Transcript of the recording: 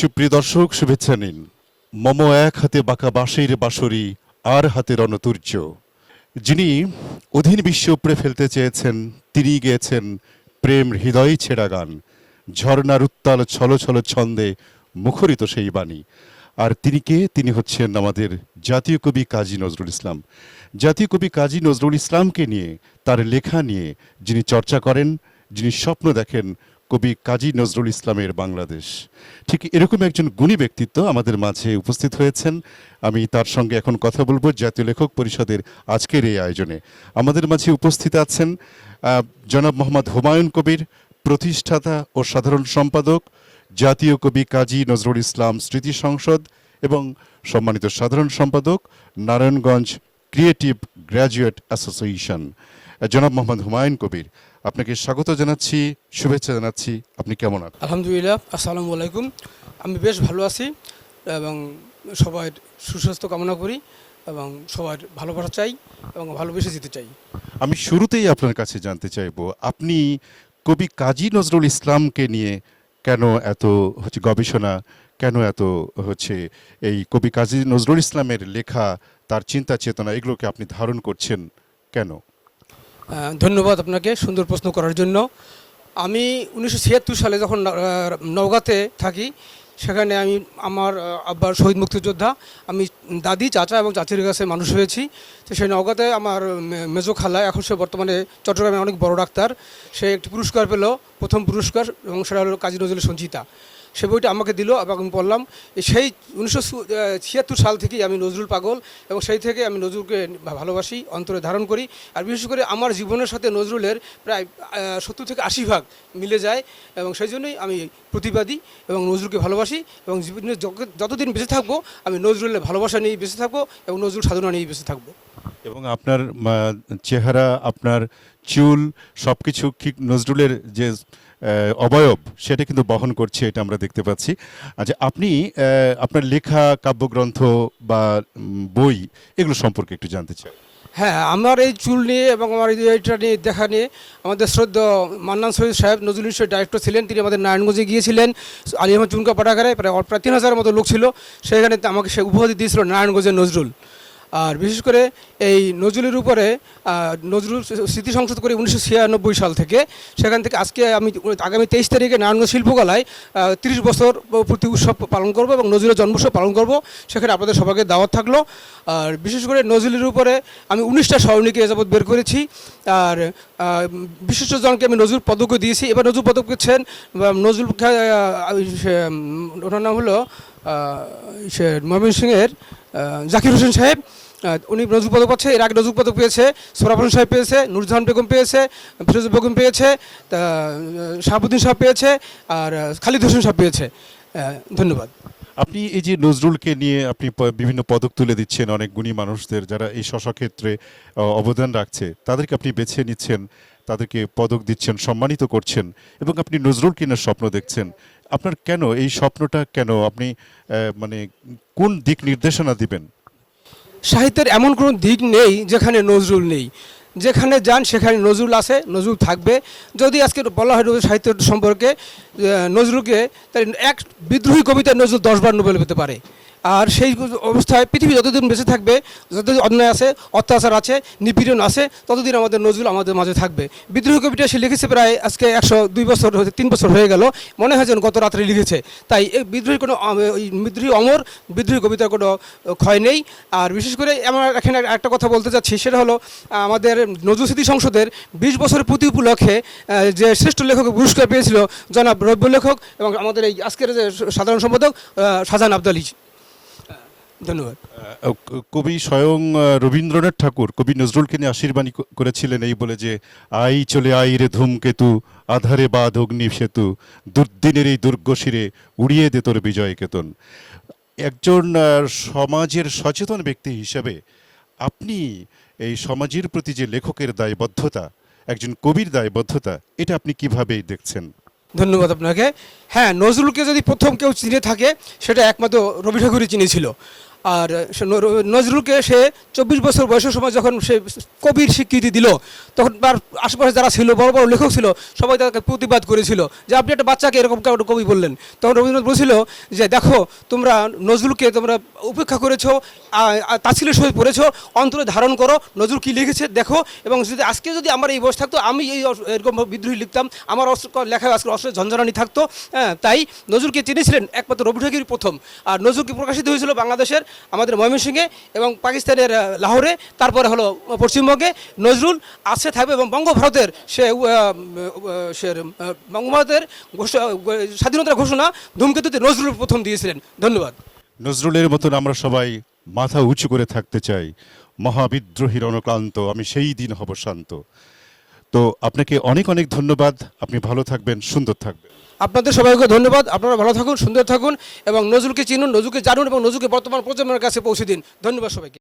সুপ্রিয় দর্শক, শুভেচ্ছা নিন। মম এক হাতে বাঁকা বাঁশের বাঁশরি, আর হাতে রণতুর্য। যিনি অধীন বিশ্ব উপড়ে ফেলতে চেয়েছেন, তিনি গেয়েছেন প্রেম হৃদয় ছেঁড়া গান। ঝর্ণার উত্তাল ছল ছল ছন্দে মুখরিত সেই বাণী। আর তিনি কে? তিনি হচ্ছেন আমাদের জাতীয় কবি কাজী নজরুল ইসলাম। জাতীয় কবি কাজী নজরুল ইসলামকে নিয়ে, তার লেখা নিয়ে যিনি চর্চা করেন, যিনি স্বপ্ন দেখেন কবি কাজী নজরুল ইসলামের বাংলাদেশ। ঠিক এরকম একজন গুণী ব্যক্তিত্ব আমাদের মাঝে উপস্থিত হয়েছেন। আমি তার সঙ্গে এখন কথা বলব জাতীয় লেখক পরিষদের আজকের এই আয়োজনে। আমাদের মাঝে উপস্থিত আছেন জনাব মোহাম্মদ হুমায়ুন কবির, প্রতিষ্ঠাতা ও সাধারণ সম্পাদক, জাতীয় কবি কাজী নজরুল ইসলাম স্মৃতি সংসদ এবং সম্মানিত সাধারণ সম্পাদক, নারায়ণগঞ্জ ক্রিয়েটিভ গ্র্যাজুয়েট অ্যাসোসিয়েশন। জনাব মোহাম্মদ হুমায়ুন কবির আপনাকে স্বাগত জানাচ্ছি শুভেচ্ছা জানাচ্ছি আপনি কেমন আছেন? আলহামদুলিল্লাহ আসসালামু আলাইকুম। আমি বেশ ভালো আছি এবং সবার সুস্বাস্থ্য কামনা করি এবং সবার ভালোবাসা চাই এবং ভালোবেসে যেতে চাই। আমি শুরুতেই আপনার কাছে জানতে চাইব আপনি কবি কাজী নজরুল ইসলামকে নিয়ে কেন এত হচ্ছে গবেষণা কেন এত হচ্ছে এই কবি কাজী নজরুল ইসলামের লেখা তার চিন্তা চেতনা এগুলোকে আপনি ধারণ করছেন কেন? ধন্যবাদ আপনাকে সুন্দর প্রশ্ন করার জন্য। আমি উনিশশো ছিয়াত্তর সালে যখন নওগাঁতে থাকি, সেখানে আমি আমার আব্বার শহীদ মুক্তিযোদ্ধা, আমি দাদি, চাচা এবং চাচির কাছে মানুষ হয়েছি। তো সেই নওগাঁতে আমার মেজো খালা, এখন সে বর্তমানে চট্টগ্রামে অনেক বড় ডাক্তার। সে একটি পুরস্কার পেল, প্রথম পুরস্কার এবং সেটা হলো কাজী নজরুল সঞ্চিতা। সে বইটা আমাকে দিল এবং আমি পড়লাম। সেই উনিশশো ছিয়াত্তর সাল থেকেই আমি নজরুল পাগল এবং সেই থেকে আমি নজরুলকে ভালোবাসি, অন্তরে ধারণ করি। আর বিশেষ করে আমার জীবনের সাথে নজরুলের প্রায় সত্তর থেকে আশি ভাগ মিলে যায় এবং সেই জন্যই আমি প্রতিবাদী এবং নজরুলকে ভালোবাসি এবং জীবনে যতদিন বেঁচে থাকব, আমি নজরুলের ভালোবাসা নিয়েই বেঁচে থাকব এবং নজরুল সাধনা নিয়েই বেঁচে থাকব। এবং আপনার চেহারা, আপনার চুল সব কিছু নজরুলের যে অবয়ব, সেটা কিন্তু বহন করছে, এটা আমরা দেখতে পাচ্ছি। আচ্ছা আপনি আপনার লেখা, কাব্যগ্রন্থ বা বই, এগুলো সম্পর্কে একটু জানতে চাই। হ্যাঁ আমার এই চুল নিয়ে এবং আমার এটা নিয়ে দেখা নিয়ে আমাদের শ্রদ্ধ মান্নান শহীদ সাহেব, নজরুল ইসলামের ডাইরেক্টর ছিলেন, তিনি আমাদের নারায়ণগঞ্জে গিয়েছিলেন। আলী আহমদ চুনকা পাঠাগারে প্রায় প্রায় তিন হাজারের মতো লোক ছিল। সেখানে আমাকে সে উপহার দিয়েছিল নারায়ণগঞ্জের নজরুল। আর বিশেষ করে এই নজরুলের উপরে নজরুল স্মৃতি সংসদ করে উনিশশো ছিয়ানব্বই সাল থেকে। সেখান থেকে আজকে আমি আগামী তেইশ তারিখে নারায়ণগঞ্জ শিল্পকলায় তিরিশ বছর প্রতি উৎসব পালন করব এবং নজরুলের জন্মোৎসব পালন করব। সেখানে আপনাদের সবাইকে দাওয়াত থাকল। আর বিশেষ করে নজরুলের উপরে আমি উনিশটা স্মরণীকে এ যাবৎ বের করেছি। আর বিশিষ্টজনকে আমি নজরুল পদকও দিয়েছি। এবার নজরুল পদক পেয়েছেন নজরুল ওনার নাম হলো সে ময়মনসিংহের আহ, জাকির হোসেন সাহেব। উনি নজরুল পদক পাচ্ছে, এর আগে নজরুল পদক পেয়েছে সোরাফ হোসেন সাহেব পেয়েছে, নুরজাহান বেগম পেয়েছে, ফিরোজ বেগম পেয়েছে শাহাবুদ্দিন সাহেব পেয়েছে, আর খালিদ হোসেন সাহেব পেয়েছে। ধন্যবাদ। আপনি এই যে নজরুলকে নিয়ে আপনি বিভিন্ন পদক তুলে দিচ্ছেন, অনেক গুণী মানুষদের যারা এই শশা ক্ষেত্রে অবদান রাখছে, তাদেরকে আপনি বেছে নিচ্ছেন, তাদেরকে পদক দিচ্ছেন, সম্মানিত করছেন, এবং আপনি নজরুল কিনার স্বপ্ন দেখছেন। আপনার কেন এই স্বপ্নটা কেন? আপনি মানে কোন দিক নির্দেশনা দিবেন? সাহিত্যের এমন কোনো দিক নেই যেখানে নজরুল নেই। যেখানে যান, সেখানে নজরুল আছে, নজরুল থাকবে। যদি আজকে বলা হয় সাহিত্য সম্পর্কে নজরুলকে তাই এক বিদ্রোহী কবিতায় নজরুল দশবার নোবেল পেতে পারে। আর সেই অবস্থায় পৃথিবী যতদিন বেঁচে থাকবে, যতদিন অন্যায় আছে, অত্যাচার আছে, নিপীড়ন আছে, ততদিন আমাদের নজরুল আমাদের মাঝে থাকবে। বিদ্রোহী কবিতা সে লিখেছে প্রায় আজকে একশো দুই বছর তিন বছর হয়ে গেল। মনে হয় যেন গত রাত্রে লিখেছে। তাই এই বিদ্রোহী কোনো বিদ্রোহী অমর, বিদ্রোহী কবিতার কোনো ক্ষয় নেই। আর বিশেষ করে আমার এখানে একটা কথা বলতে চাচ্ছি, সেটা হলো, আমাদের নজরুল স্মৃতি সংসদের বিশ বছরের প্রতি উপলক্ষে যে শ্রেষ্ঠ লেখক পুরস্কার পেয়েছিল জনাব রব্য লেখক এবং আমাদের এই আজকের যে সাধারণ সম্পাদক শাহজাহান আবদালি। ধন্যবাদ। কবি স্বয়ং রবীন্দ্রনাথ ঠাকুর কবি নজরুলকে নিয়ে আশীর্বাণী করেছিলেন এই বলে যে আই চলে আই রে ধূমকেতু আধারে বাদ অগ্নি সেতু দুর্দিনের এই দুর্গশিরে উড়িয়ে দে তোর বিজয় কেতন। একজন সমাজের সচেতন ব্যক্তি হিসেবে আপনি এই সমাজের প্রতি যে লেখকের দায়বদ্ধতা একজন কবির দায়বদ্ধতা এটা আপনি কীভাবে দেখছেন? ধন্যবাদ আপনাকে। হ্যাঁ নজরুলকে যদি প্রথম কেউ চিনে থাকে সেটা একমাত্র রবি ঠাকুরই চিনেছিল। আর নজরুলকে সে চব্বিশ বছর বয়সের সময় যখন সে কবির স্বীকৃতি দিল, তখন তার আশেপাশে যারা ছিল, বড় বড় লেখক ছিল, সবাই তাকে প্রতিবাদ করেছিল যে, আপনি একটা বাচ্চাকে এরকম কেউ কবি বললেন? তখন রবীন্দ্রনাথ বলেছিল যে, দেখো, তোমরা নজরুলকে তোমরা উপেক্ষা করেছ তাচ্ছিলের সহিত পড়েছো, অন্তরে ধারণ করো, নজরুল কী লিখেছে দেখো, এবং যদি আজকে যদি আমার এই বয়স থাকতো, আমি এই এরকম বিদ্রোহী লিখতাম, আমার অস্ত্র, লেখায় আজকে অস্ত্রের ঝঞ্ঝানি থাকতো। হ্যাঁ তাই নজরুলকে চিনেছিলেন? একমাত্র রবি ঠাকুরই প্রথম। আর নজরুলকে প্রকাশিত হয়েছিল বাংলাদেশের আমাদের ময়মনসিংহে এবং পাকিস্তানের লাহোরে, তারপরে হলো পশ্চিমবঙ্গে নজরুল আছে থাকবে এবং বঙ্গভারতের সে সে বঙ্গভারতের স্বাধীনতার ঘোষণা ধূমকেতুতে নজরুল প্রথম দিয়েছিলেন। ধন্যবাদ। নজরুলের মতন আমরা সবাই মাথা উঁচু করে থাকতে চাই। মহাবিদ্রোহীর অনুক্লান্ত আমি সেই দিন হব শান্ত। তো আপনাকে অনেক অনেক ধন্যবাদ। আপনি ভালো থাকবেন, সুন্দর থাকবেন। আপনাদের সবাইকে ধন্যবাদ। আপনারা ভালো থাকুন, সুন্দর থাকুন এবং নজরুলকে চিনুন, নজরুলকে জানুন এবং নজরুলকে বর্তমান প্রজন্মের কাছে পৌঁছে দিন। ধন্যবাদ সবাইকে।